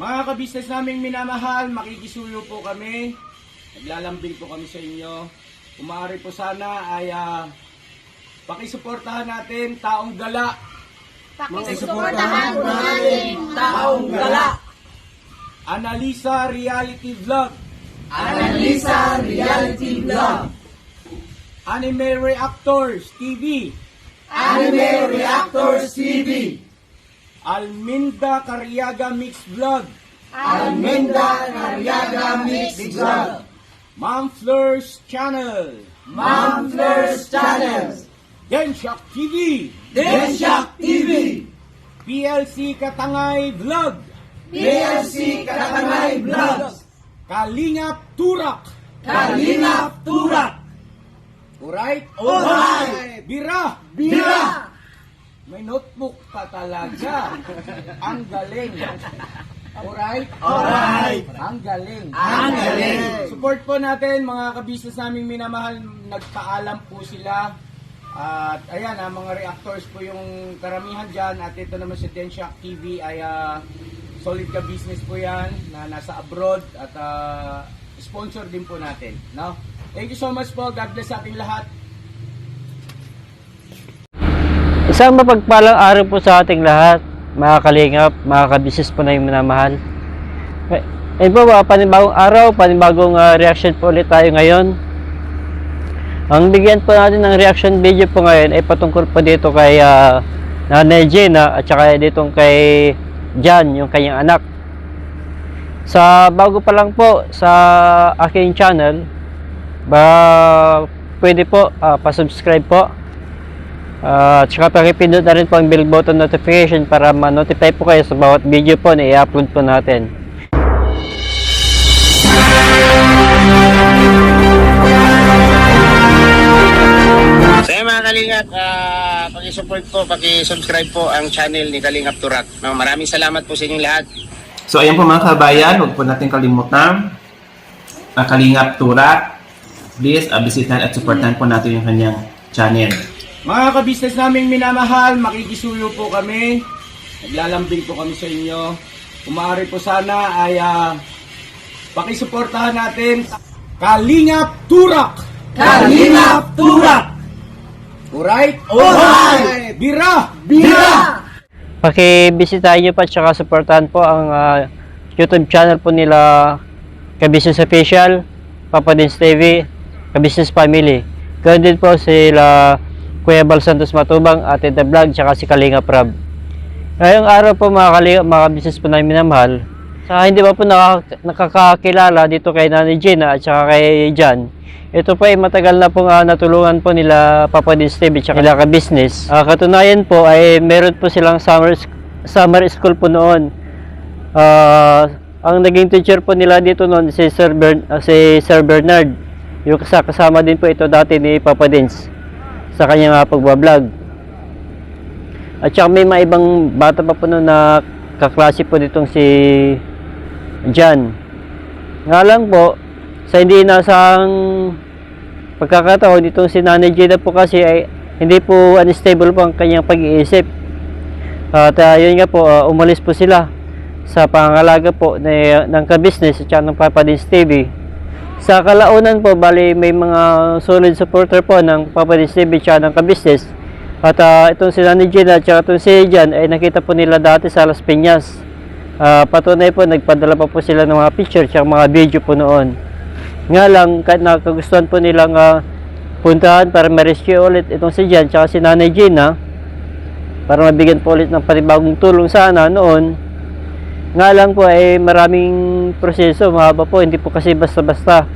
Mga kabisnes naming minamahal, makikisuyo po kami. Naglalambing po kami sa inyo. Kung maaari po sana ay ah, pakisuportahan natin taong gala. Pakisuportahan po natin taong gala. Analisa Reality Vlog. Analisa Reality Vlog. Anime Reactors TV. Anime Reactors TV. Alminda Cariaga Mix Vlog. Almenda Nariaga Mix Vlog. Ma'am Fleurs Channel. Ma'am Fleurs Channel. Genshock TV. Densyak TV. PLC Katangay Vlog. PLC Katanay Vlog. Kalingap Turak. Kalingap Turak. Alright? Alright. Bira. Bira. May notebook pa talaga. Ang galing. Alright? Alright. Ang galing. Ang galing. Support po natin mga kabisnes naming minamahal. Nagpaalam po sila. At ayan, ah, mga reactors po yung karamihan dyan. At ito naman si Denshock TV ay ah, solid ka business po yan na nasa abroad at ah, sponsor din po natin. No? Thank you so much po. God bless sa ating lahat. Isang mapagpalang araw po sa ating lahat, mga kalingap, mga kabisnes po na yung minamahal. Eh, Ayun po ba, panibagong araw, panibagong ah, reaction po ulit tayo ngayon. Ang bigyan po natin ng reaction video po ngayon ay patungkol po dito kay ah, Nanay Gina at saka ditong kay Jan, yung kanyang anak. Sa bago pa lang po sa aking channel, ba pwede po ah, pa-subscribe po Ah, at saka pakipindot na rin po ang bell button notification para ma-notify po kayo sa bawat video po na i-upload po natin. So yun mga Kalingap, uh, pag-support po, pag-subscribe po ang channel ni Kalingap Turak. No, maraming salamat po sa inyong lahat. So ayan po mga kabayan, huwag po natin kalimutan ang Kalingap Turak. Please, uh, bisitahan at supportan po natin yung kanyang channel. Mga kabisnes naming minamahal, makikisuyo po kami. Naglalambing po kami sa inyo. Kung maaari po sana ay ah, pakisuportahan natin Kalingap Turak. Kalingap Turak. Alright? Alright. Bira! Bira. Pakibisitahin nyo pa at saka supportahan po ang ah, YouTube channel po nila Kabisnes Official, Papa Dins TV, Kabisnes Family. Ganoon din po sila Kuya Bal Santos Matubang, Ate The Vlog, tsaka si Kalinga Prab. Ngayong araw po mga kalinga, mga business po namin minamahal, sa hindi pa po nakaka- nakakakilala dito kay Nanay Gina at saka kay Jan, ito po ay matagal na pong ah, natulungan po nila Papa Dins TV at nila ka-business. Ah, katunayan po ay meron po silang summer, summer school po noon. Ah, ang naging teacher po nila dito noon si Sir, Bern, ah, si Sir Bernard. Yung kasa- kasama din po ito dati ni Papa Dins sa kanyang uh, pagbablog. At saka may mga ibang bata pa po noon na kaklase po ditong si Jan. Nga lang po, sa hindi nasang pagkakataon ditong si Nanay Jada po kasi ay hindi po unstable po ang kanyang pag-iisip. At uh, yun nga po, ah, umalis po sila sa pangangalaga po na, ng ka-business at saka ng Papa TV. Sa kalaunan po, bali may mga solid supporter po ng Papa Dins TV ng ka-business. At ah, itong si Nanay Gina at itong si Jan ay nakita po nila dati sa Las Piñas. Ah, patunay po, nagpadala pa po sila ng mga picture at mga video po noon. Nga lang, kahit nakagustuhan po nilang ah, puntahan para ma-rescue ulit itong si Jan at si Nanay Gina para mabigyan po ulit ng panibagong tulong sana noon. Nga lang po ay maraming proseso, mahaba po, hindi po kasi basta-basta.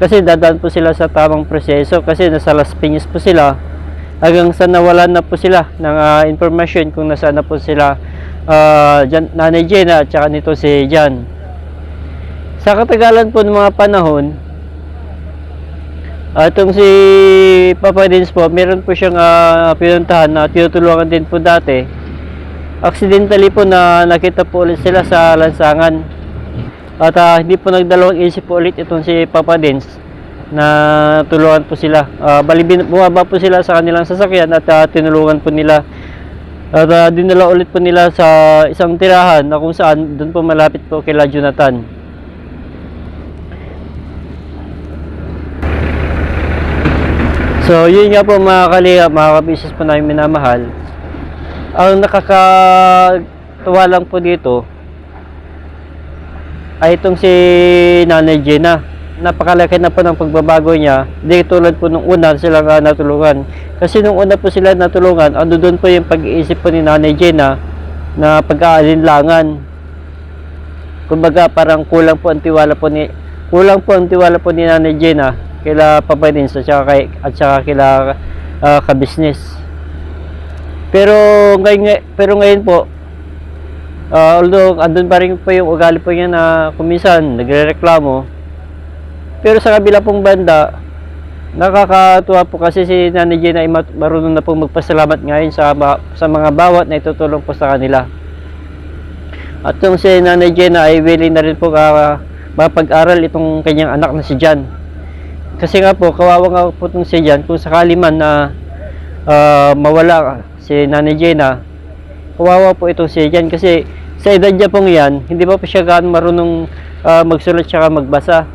Kasi dadaan po sila sa tamang proseso kasi nasa Las Piñas po sila hanggang sa nawalan na po sila ng ah, information kung nasaan na po sila Jan, Nanay Jenna at saka nito si Jan. Sa katagalan po ng mga panahon, ah, itong si Papa Dins po, meron po siyang ah, pinuntahan na tinutulungan din po dati. Accidentally po na nakita po ulit sila sa lansangan. At ah, hindi po nagdalawang isip po ulit itong si Papa Dins na tulungan po sila. Ah, bali bin- bumaba po sila sa kanilang sasakyan at ah, tinulungan po nila At ah, dinala ulit po nila sa isang tirahan na kung saan doon po malapit po kila Jonathan. So, yun nga po mga kaliga, mga kabisis po namin minamahal. Ang nakakatuwa lang po dito ay itong si Nanay Jenna. Napakalaki na po ng pagbabago niya. Di tulad po nung una sila nga natulungan. Kasi nung una po sila natulungan, ano doon po yung pag-iisip po ni Nanay Jenna na pag-aalinlangan. Kumbaga parang kulang po ang tiwala po ni kulang po ang tiwala po ni Nanay Jenna kila Papa Dins at saka kay, at saka kila ah, ka-business. Pero ngayon nga- pero ngayon po ah, although andun pa rin po yung ugali po niya na kumisan nagrereklamo pero sa kabila pong banda nakakatuwa po kasi si Nanay Jenna ay marunong na pong magpasalamat ngayon sa, sa mga bawat na itutulong po sa kanila. At yung si Nanay Jenna ay willing na rin po uh, mapag-aral itong kanyang anak na si Jan. Kasi nga po, kawawa nga po itong si Jan, kung sakali man na ah, mawala si Nanay Jenna, kawawa po itong si Jan kasi sa edad niya pong yan, hindi pa po siya gaano marunong ah, magsulat tsaka magbasa.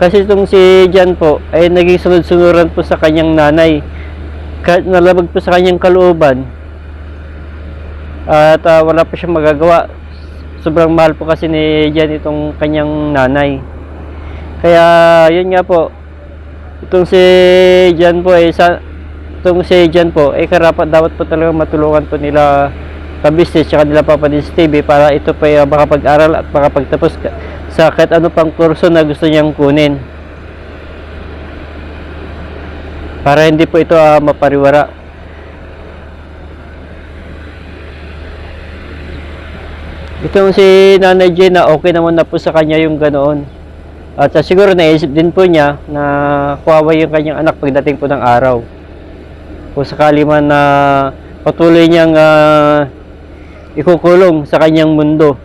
Kasi itong si Jan po ay naging sunod-sunuran po sa kanyang nanay. Kahit nalabag po sa kanyang kalooban, at ah, wala pa siyang magagawa. Sobrang mahal po kasi ni Jan itong kanyang nanay. Kaya yun nga po. Itong si Jan po ay sa itong si Jan po ay karapat dapat po talaga matulungan po nila ka-business tsaka nila Papadis TV para ito pa ay makapag-aral at makapagtapos ka- sa kahit ano pang kurso na gusto niyang kunin. Para hindi po ito ah, mapariwara. Itong si Nanay Jenna, okay naman na po sa kanya yung ganoon. At ah, siguro naisip din po niya na kawawa yung kanyang anak pagdating po ng araw. Kung sakali man na patuloy niyang ah, ikukulong sa kanyang mundo.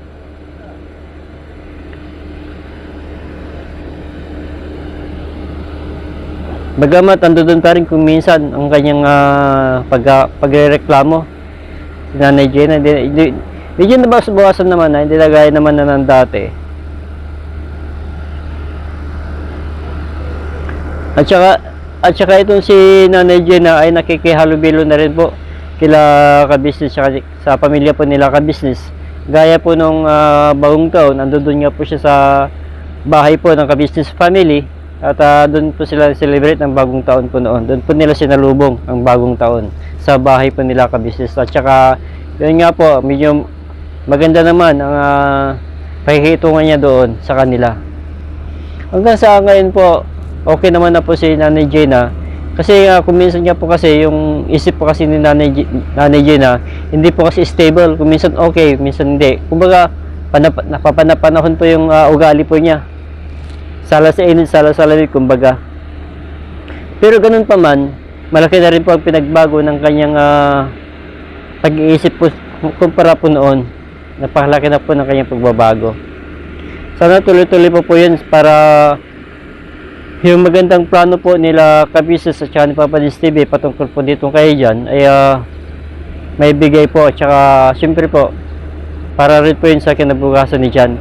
Bagamat ando doon pa rin kung minsan ang kanyang ah, pag, si Nanay hindi, medyo nabawas-bawasan naman na, hindi na gaya naman na ng dati. At saka, at saka itong si Nanay Jenna ay nakikihalubilo na rin po kila ka-business saka sa pamilya po nila ka-business. Gaya po nung ah, bagong taon, ando doon nga po siya sa bahay po ng ka-business family at ah, doon po sila celebrate ng bagong taon po noon. Doon po nila sinalubong ang bagong taon sa bahay po nila ka-business. At saka, yun nga po, medyo maganda naman ang uh, pakikitungan niya doon sa kanila. Hanggang sa ngayon po, okay naman na po si Nanay Jenna. Kasi uh, kung minsan nga po kasi, yung isip po kasi ni Nanay, J- Nanay Jenna, hindi po kasi stable. Kung minsan okay, minsan hindi. Kumbaga, panap napapanapanahon po yung ah, ugali po niya. Sala sa init, sala sa lamig, kumbaga. Pero ganun pa man, malaki na rin po ang pinagbago ng kanyang ah, pag-iisip po kumpara po noon. Napakalaki na po ng kanyang pagbabago. Sana tuloy-tuloy po po yun para yung magandang plano po nila Kabisis at saka ni Papa Dins TV patungkol po dito kay dyan ay ah, may bigay po at saka syempre po para rin po yun sa kinabukasan ni Jan.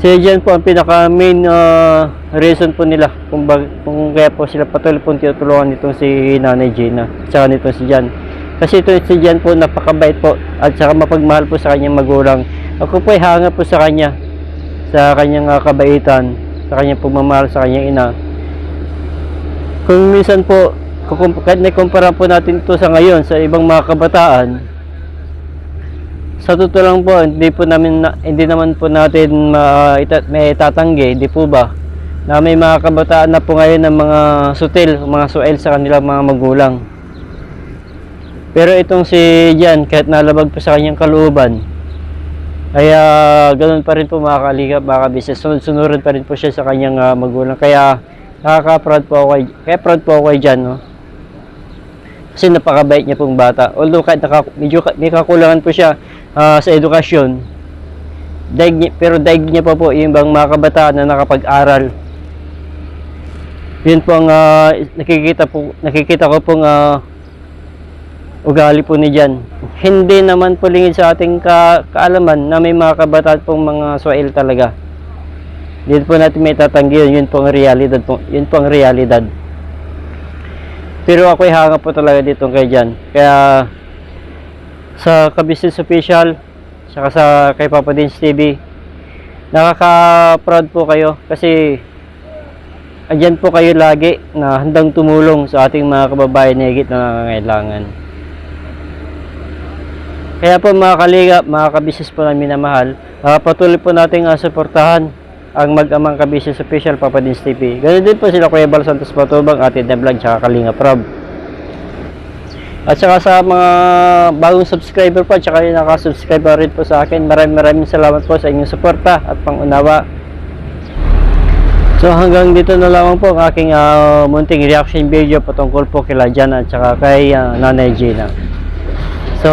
Si Jan po ang pinaka main ah, reason po nila kung, bag, kung kaya po sila patuloy po tinutulungan nitong si Nanay Gina at saka nitong si Jan. Kasi ito si Jan po napakabait po at saka mapagmahal po sa kanyang magulang. Ako po ay hanga po sa kanya sa kanyang ah, kabaitan, sa kanyang pagmamahal sa kanyang ina. Kung minsan po, kahit naikumpara po natin ito sa ngayon sa ibang mga kabataan, sa totoo lang po, hindi po namin na- hindi naman po natin ma, ita, may tatanggi, hindi po ba? Na may mga kabataan na po ngayon ng mga sutil, mga suel sa kanilang mga magulang. Pero itong si Jan, kahit nalabag po sa kanyang kalooban, ay ah, ganun pa rin po mga kaligap, mga kabisnes. Sunod-sunuran pa rin po siya sa kanyang ah, magulang. Kaya nakaka-proud po ako kay, kaya proud po ako kay Jan, no? Kasi napakabait niya pong bata. Although kahit naka, medyo may kakulangan po siya ah, sa edukasyon, daig niya, pero daig niya pa po yung bang mga kabataan na nakapag-aral. Yun po ang ah, nakikita po nakikita ko pong ah, ugali po ni Jan. Hindi naman po lingid sa ating ka kaalaman na may mga kabataan pong mga soil talaga. Dito po natin may tatanggi yun, yun po ang realidad po, yun po ang realidad. Pero ako'y hanga po talaga dito kay Jan. Kaya sa ka-business official, saka sa kay Papa Dins TV, nakaka-proud po kayo kasi andyan po kayo lagi na handang tumulong sa ating mga kababayan na higit na nangangailangan. Kaya po mga kaliga, mga kabisnes po namin na mahal, ah, patuloy po nating uh, suportahan ang mag-amang kabisnes official Papa Dins TV. Ganun din po sila Kuya Bal Santos Patubang, Atin na Vlog, tsaka Kalinga Prob. At saka sa mga bagong subscriber po, tsaka yung nakasubscribe pa rin po sa akin, maraming maraming salamat po sa inyong suporta at pangunawa. So hanggang dito na lamang po ang aking ah, munting reaction video patungkol po kila Jan at saka kay ah, Nanay Gina. So,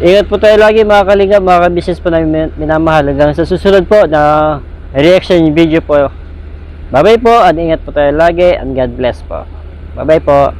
ingat po tayo lagi mga kalingap, mga kabisnes po namin min- minamahal. Hanggang sa susunod po na reaction video po. Bye bye po, and ingat po tayo lagi, and God bless po. Bye bye po.